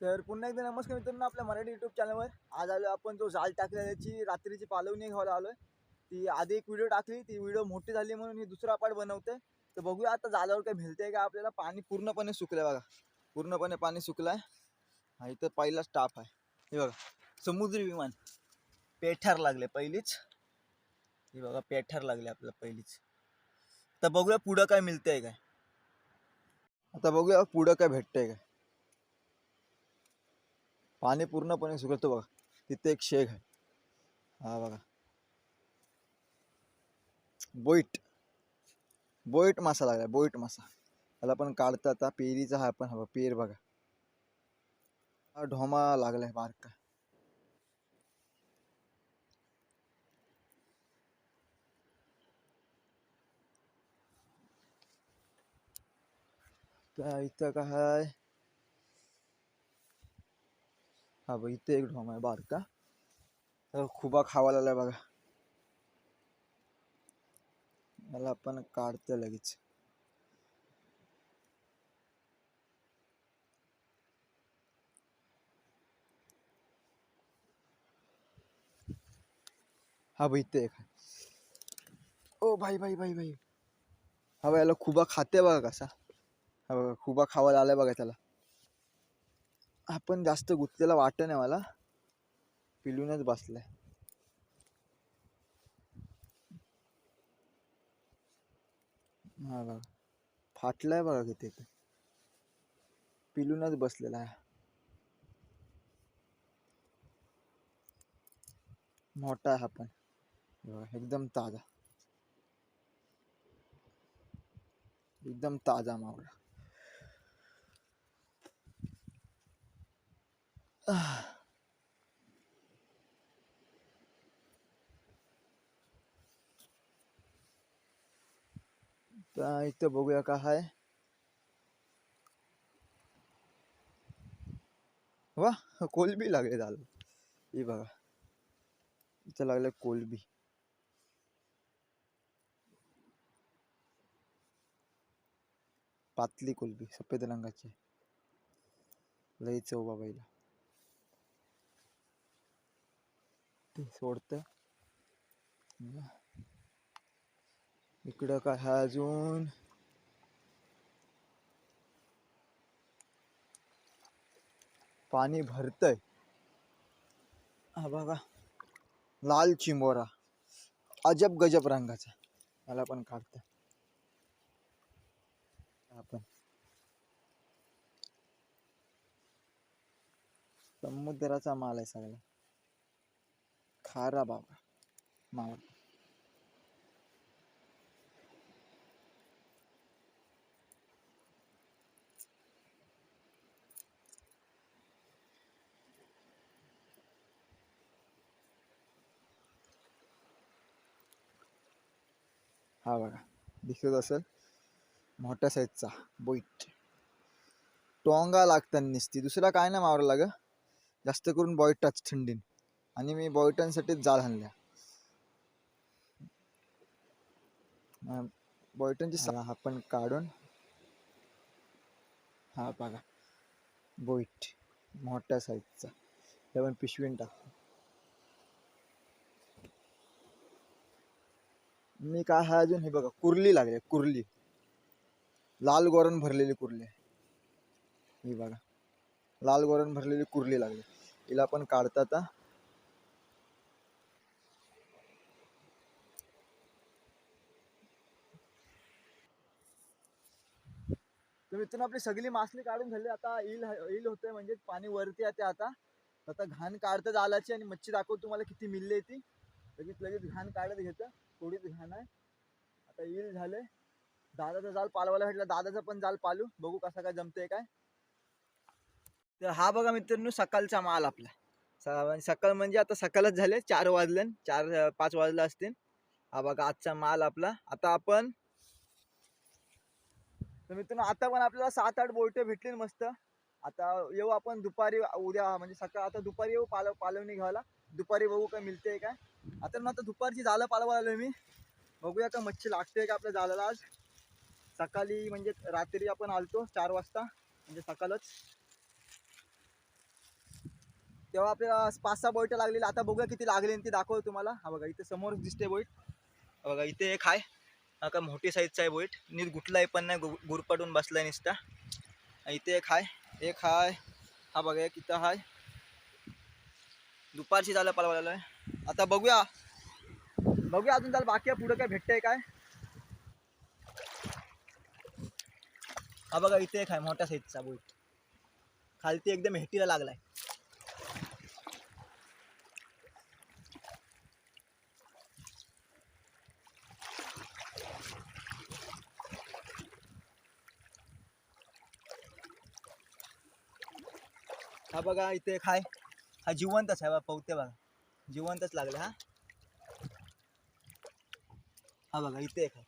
तर पुन्हा एकदा नमस्कार मित्रांनो आपल्या मराठी युट्यूब चॅनलवर आज आलो आपण जो जाल टाकला त्याची रात्रीची पालवणी घ्यायला आलो ती आधी एक व्हिडिओ टाकली ती व्हिडिओ मोठी झाली म्हणून ही दुसरा पार्ट बनवते तर बघूया आता जाल्यावर काय भेलते का आपल्याला. पाणी पूर्णपणे सुकलंय बघा. पूर्णपणे पाणी सुकलंय. हा इथं पहिला स्टाफ आहे. हे बघा समुद्री विमान. पेठार लागले पहिलीच. हे बघा पेठार लागले आपल्याला पहिलीच. तर बघूया पुढं काय मिळतंय काय. आता बघूया पुढं काय भेटतंय काय. पाणी पूर्णपणे सुकतो बघा तिथे एक शेग आहे. हा बघा. बोईट. बोईट मासा लागला बोईट मासा त्याला पण काढता आता पेरीचा हा पण हवा पेर बघा. हा ढोमा लागलाय बारका. त्या इथं काय हा बघ इथे एक ढोम आहे बारका तर खुबा खावा लागलाय बघा याला आपण काढतो लगेच हा भाई इथे एक ओ भाई भाई भाई भाई। हा याला खुबा खाते बघा कसा हा बघा खुबा खावायला आलाय बघा आपण जास्त गुंतलेला वाटत नाही मला. पिलूनच बसलाय. हा बघा. फाटलाय बघा किती ते. पिलूनच बसलेला आहे. मोठा आहे हा पण. बघा, एकदम ताजा. एकदम ताजा मावळा आह. तर इथं बघूया का हाय वा कोलबी लागले झालं ही बघा. इथं लागले कोलबी. पातली कोलबी सफेद रंगाची. लई चव बाबाईला. ते सोडतं. इकडं काय अजून. पाणी भरतय. हा बघा. लाल चिंबोरा. अजब गजब रंगाचा. मला पण काढत आपण समुद्राचा माल आहे सगळा. खारा बाबा. मावळ. हा बघा दिसत असेल मोठ्या साईजचा बोईट. टोंगा लागतात नुसती. दुसरा काय नाही मारायला ग? जास्त करून बॉईट टाच थंडीन. आणि मी बॉयटांसाठीच जाळ आणल्या. बॉयटनची बॉयटांची हा पण काढून. हा बघा. बोईट. मोठ्या साईजचा ते पण पिशवीन टाकतो मी काय हा अजून? हे बघा. कुर्ली लागली कुर्ली. लाल गोरण भरलेली कुर्ली. आहे. ही बघा. लाल गोरण भरलेली कुर्ली लागली. हिला पण काढता तर मित्रांनो आपली सगळी मासली काढून झाली. आता इल इल होते म्हणजे पाणी वरती आहे ते आता. आता घाण काढतं जालाची आणि मच्छी दाखवतो तुम्हाला किती मिळली ती. लगेच लगेच घाण काढत घेतं. थोडीच घाण आहे. आता इल झाले दादाचा जाल पालवायला भेटला. दादाचा पण जाल पालू. बघू कसा काय जमते काय. तर हा बघा मित्रांनो सकाळचा माल आपला. सकाळ म्हणजे आता सकाळच झाले. चार वाजले चार पाच वाजले असतील. हा बघा आजचा माल आपला. आता आपण तर मित्रांनो आता पण आपल्याला सात आठ बोलटे भेटली मस्त. आता येऊ आपण दुपारी उद्या म्हणजे सकाळ आता दुपारी येऊ पालव पालवणी घ्यायला. दुपारी बघू काय मिळते काय. आता ना आता दुपारची जालं पालवा आलो मी. बघूया का मच्छी लागते का आपल्या जालाला आज. सकाळी म्हणजे रात्री आपण आलतो चार वाजता म्हणजे सकाळच. तेव्हा आपल्याला पाच सहा बोईट लागलेली. आता बघूया किती लागले आणि ती दाखवतो तुम्हाला. हा बघा इथे समोर दिसते बोईट बघा इथे एक आहे का मोठी साईजचा आहे बोईट. नीट गुटलाय पण नाही गु- गुरपाटून बसला नुसता. इथे एक हाय एक हाय. हा बघा एक इथं हाय. दुपारची झालं पळवायला आता बघूया. बघूया अजून त्याला बाकी पुढं काय भेटतंय काय. हा बघा इथे एक आहे मोठ्या साईजचा बोईट. खालती एकदम हेटीला लागलाय. हा बघा इथे एक हा जिवंतच आहे बघा पवते बघा. जिवंतच लागले हा. हा बघा इथे एक आहे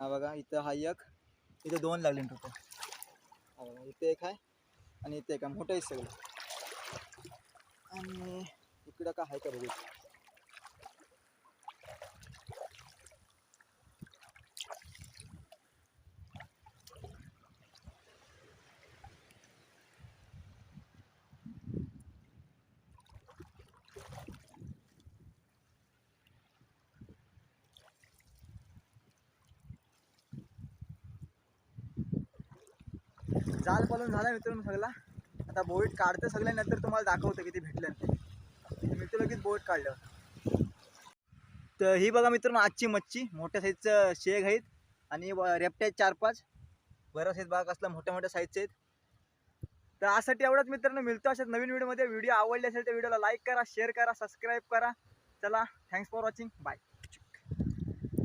हा बघा इथं हा एक. इथे दोन लागले टोटल. हा बघा इथे एक आहे आणि इथे एक आहे मोठं आहे सगळं. आणि इकडं काय आहे का बघू? जाल पलून झाला मित्रांनो सगळा. आता बोईट काढतं सगळं नंतर तुम्हाला दाखवतं किती भेटलं ते. मित्र लगेच बोईट काढलं. तर ही बघा मित्रांनो आजची मच्छी. मोठ्या साईजचं शेग आहेत आणि रेपट्या रेपटे आहेत चार पाच बरं आहेत बघा असलं मोठ्या मोठ्या साईजचे आहेत. तर आजसाठी एवढंच मित्रांनो. मिळतो अशाच नवीन व्हिडिओमध्ये व्हिडिओ आवडले असेल तर व्हिडिओला लाईक करा शेअर करा सबस्क्राईब करा. चला थँक्स फॉर वॉचिंग बाय